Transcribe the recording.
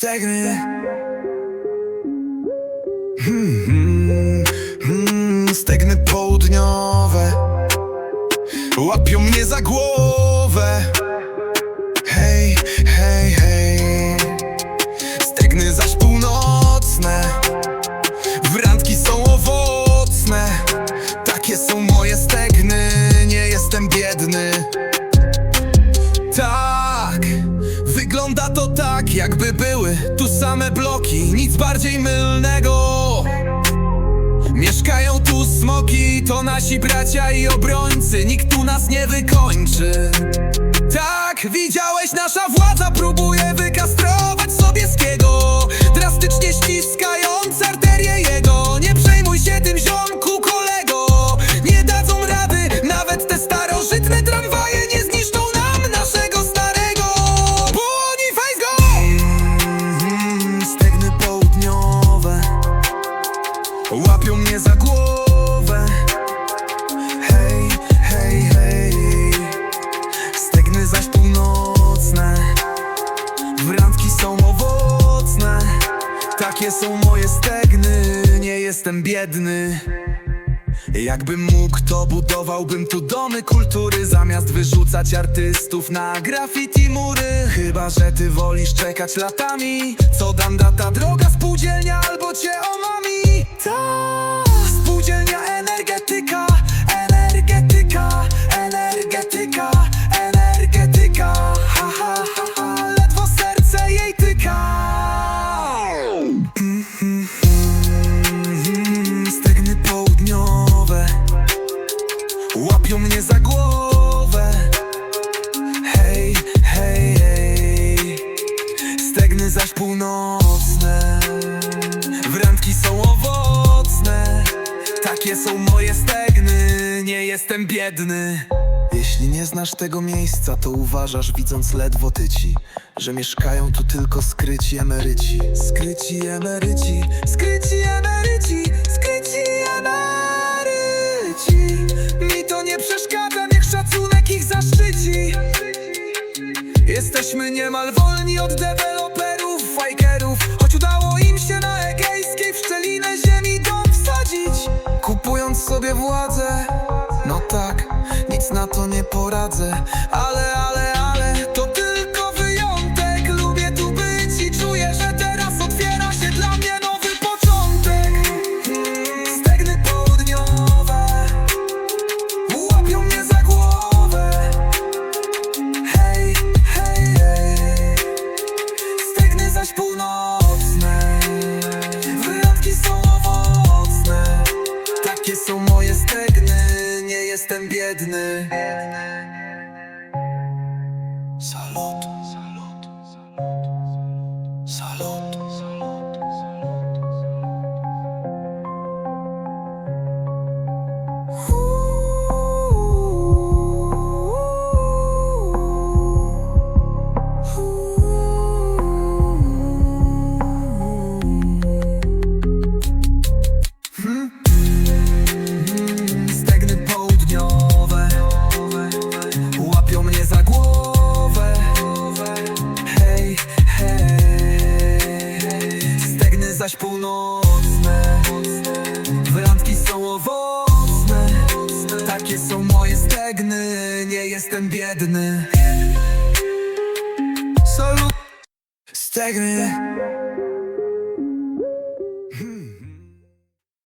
Stegny hmm, hmm, hmm, Stegny południowe Łapią mnie za głowę. Hej, hej, hej. Stegny zaś północne Wrandki są owocne. Takie są moje stegny Nie jestem biedny jakby były tu same bloki, nic bardziej mylnego. Mieszkają tu smoki, to nasi bracia i obrońcy, nikt tu nas nie wykończy. Tak, widziałeś, nasza władza próbuje wykastrować Sobieskiego, drastycznie Takie są moje stegny Nie jestem biedny. Jakbym mógł, to budowałbym tu domy kultury Zamiast wyrzucać artystów na graffiti mury. Chyba, że ty wolisz czekać latami. Co dam data, droga spółdzielnia albo cię omami Takie są moje stegny? Nie jestem biedny. Jeśli nie znasz tego miejsca To uważasz widząc ledwo tyci Że mieszkają tu tylko skryci emeryci. Skryci emeryci Skryci emeryci Skryci emeryci. Mi to nie przeszkadza Niech szacunek ich zaszczyci. Jesteśmy niemal wolni od deweloperów, fajkerów Ale, ale, ale, to tylko wyjątek. Lubię tu być i czuję, że teraz otwiera się dla mnie nowy początek. Stegny południowe Łapią mnie za głowę. Hej, hej, hej. Stegny zaś północne. Wyjątki są owocne. Takie są moje stegny. Jestem biedny 洒落 Nie jestem biedny. Salut Stegny